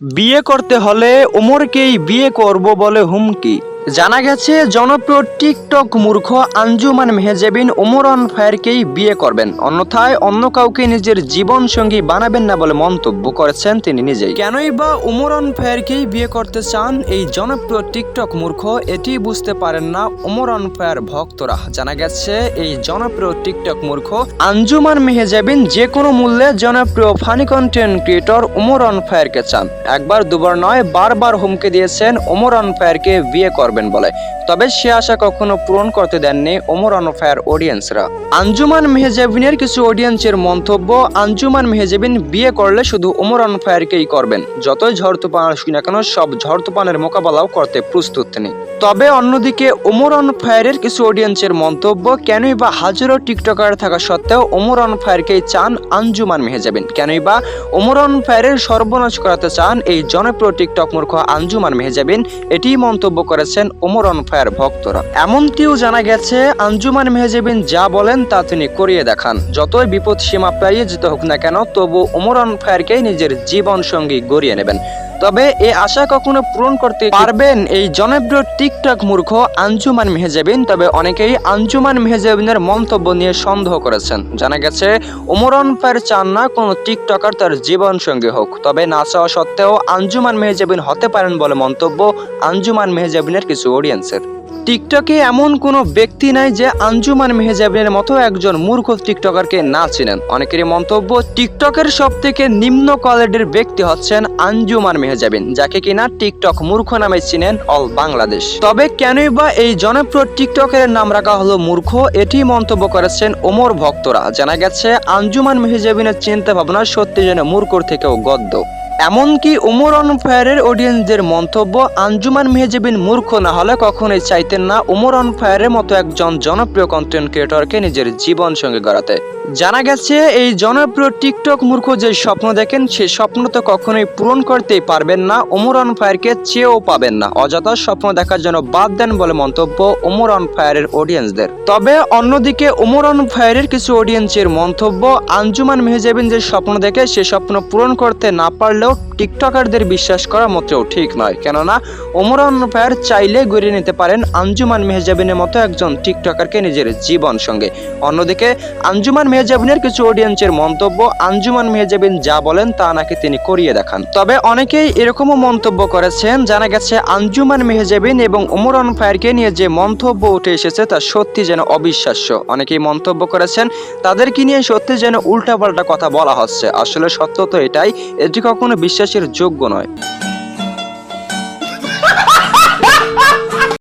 বিয়ে করতে হলে ওমরকেই বিয়ে করব বলে হুমকি। জানা গেছে, জনপ্রিয় টিকটক মূর্খ আঞ্জুমান মেহেজেবিন অন ফায়ারকেই বিয়ে করবেন। অন্যথায় অন্য কাউকে নিজের জীবন সঙ্গী বানাবেন না বলে মন্তব্য করেছেন তিনি নিজেই। কেনই বা ওমর অন ফায়ারকেই বিয়ে করতে চান এই জনপ্রিয় টিকটক মূর্খ, এটি বুঝতে পারেন না ওমর অন ফায়ার ভক্তরা। জানা গেছে, এই জনপ্রিয় টিকটক মূর্খ আঞ্জুমান মেহেজাবিন যে কোনো মূল্যে জনপ্রিয় ফানি কন্টেন্ট ক্রিয়েটর অন ফায়ারকে চান। একবার দুবার নয়, বারবার হুমকি দিয়েছেন ওমর অন ফায়ারকে বিয়ে করবেন। বলে। তবে সে আশা কখনো পূরণ করতে দেননি ওমর অন ফায়ার অডিয়েন্সরা। আঞ্জুমান মেহেজাবিনের কিছু অডিয়েন্সের মন্তব্য, আঞ্জুমান মেহেজাবিন বিয়ে করলে শুধু ওমর অন ফায়ারকেই করবেন। যতই ঝড় তুফান আসুক না কেন, সব ঝড় তুফানের মোকাবেলাও করতে প্রস্তুত তিনি। তবে অন্যদিকে ওমর অন ফায়ারের কিছু অডিয়েন্সের মন্তব্য, কেনই বা হাজারো টিকটকার থাকা সত্ত্বেও ওমর অন ফায়ারকেই চান আঞ্জুমান মেহেজাবিন। কেনই বা ওমর অন ফায়ারের সর্বনাশ করাতে চান এই জনপ্রিয় টিকটক মূর্খ আঞ্জুমান মেহেজাবিন এটি মন্তব্য করেছেন ওমর অন ফায়ার ভক্তরা। এমনটিও জানা গেছে, আঞ্জুমান মেহজেবিন যা বলেন তা তিনি করিয়ে দেখান। যতই বিপদ সীমা পেরিয়ে যেতে হোক না কেন, তবু ওমর অন ফায়ারকেই নিজের জীবন সঙ্গী গড়িয়ে নেবেন। তবে এ আশা কখনো পূরণ করতে পারবেন। এই জনপ্রিয় টিকটক মূর্খ আঞ্জুমান মেহেজাবিন, তবে অনেকেই আঞ্জুমান মেহেজাবিনের মন্তব্য নিয়ে সন্দেহ করেছেন। জানা গেছে ওমরন ফায়ার চান না কোনো টিকটকার তার জীবন সঙ্গী হোক, তবে না চাওয়া সত্ত্বেও আঞ্জুমান মেহেজাবিন হতে পারেন বলে মন্তব্য আঞ্জুমান মেহেজাবিনের কিছু অডিয়েন্সের। টিকটকে এমন কোনো ব্যক্তি নাই যে আঞ্জুমান মেহেজাবিনের মতো একজন মূর্খ টিকটকারকে না চিনেন। অনেকেরই মন্তব্য, টিকটকের সব থেকে নিম্ন কোয়ালিটির ব্যক্তি হচ্ছেন আঞ্জুমান মেহেজাবিন, যাকে কিনা টিকটক মূর্খ নামে চিনেন অল বাংলাদেশ। তবে কেনই বা এই জনপ্রিয় টিকটকের নাম রাখা হলো মূর্খ, এটি মন্তব্য করেছেন ওমর ভক্তরা। জানা গেছে, আঞ্জুমান মেহেজাবিনের চিন্তা ভাবনা সত্যি যেন মূর্খর থেকেও গদ্য। এমনকি উমর অন ফায়ারের অডিয়েন্সদের মন্তব্য, আঞ্জুমান মেহেজেবিন মূর্খ না হলে কখনোই চাইতেন না উমর অন ফায়ারের মতো একজন জনপ্রিয় কন্টেন্ট ক্রিয়েটরকে নিজের জীবন সঙ্গে গড়াতে জানা গেছে, এই জনপ্রিয় টিকটক মূর্খ যে স্বপ্ন দেখেন, সে স্বপ্ন তো কখনোই পূরণ করতেই পারবেন না। ওমর অন ফায়ারকে চেয়েও পাবেন না। অযথা স্বপ্ন দেখার জন্য বাদ দেন বলে মন্তব্য ওমর অন ফায়ারের অডিয়েন্সদের। তবে অন্যদিকে ওমর অন ফায়ারের কিছু অডিয়েন্সের মন্তব্য, আঞ্জুমান মেহজাবিন যে স্বপ্ন দেখে, সে স্বপ্ন পূরণ করতে না পারলেও টিকটকারদের বিশ্বাস করা মোটেও ঠিক নয়। কেননা, ওমর অন ফায়ার চাইলে গড়িয়ে নিতে পারেন আঞ্জুমান মেহজাবিনের মতো একজন টিকটকারকে নিজের জীবন সঙ্গে। অন্যদিকে, আঞ্জুমান মেহজাবিনের কিছু অডিয়েন্সের মন্তব্য আঞ্জুমান মেহজাবিন যা বলেন তা নাকি তিনি করিয়ে দেখান। তবে অনেকেই এরকমও মন্তব্য করেছেন, জানা গেছে আঞ্জুমান মেহজাবিন এবং ওমর অন ফায়ারকে নিয়ে যে মন্তব্য উঠে এসেছে তা সত্যি যেন অবিশ্বাস্য। অনেকেই মন্তব্য করেছেন, তাদেরকে নিয়ে সত্যি যেন উল্টাপাল্টা কথা বলা হচ্ছে। আসলে সত্য তো এটাই, এটি কখনো বিশ্বাসের যোগ্য নয়।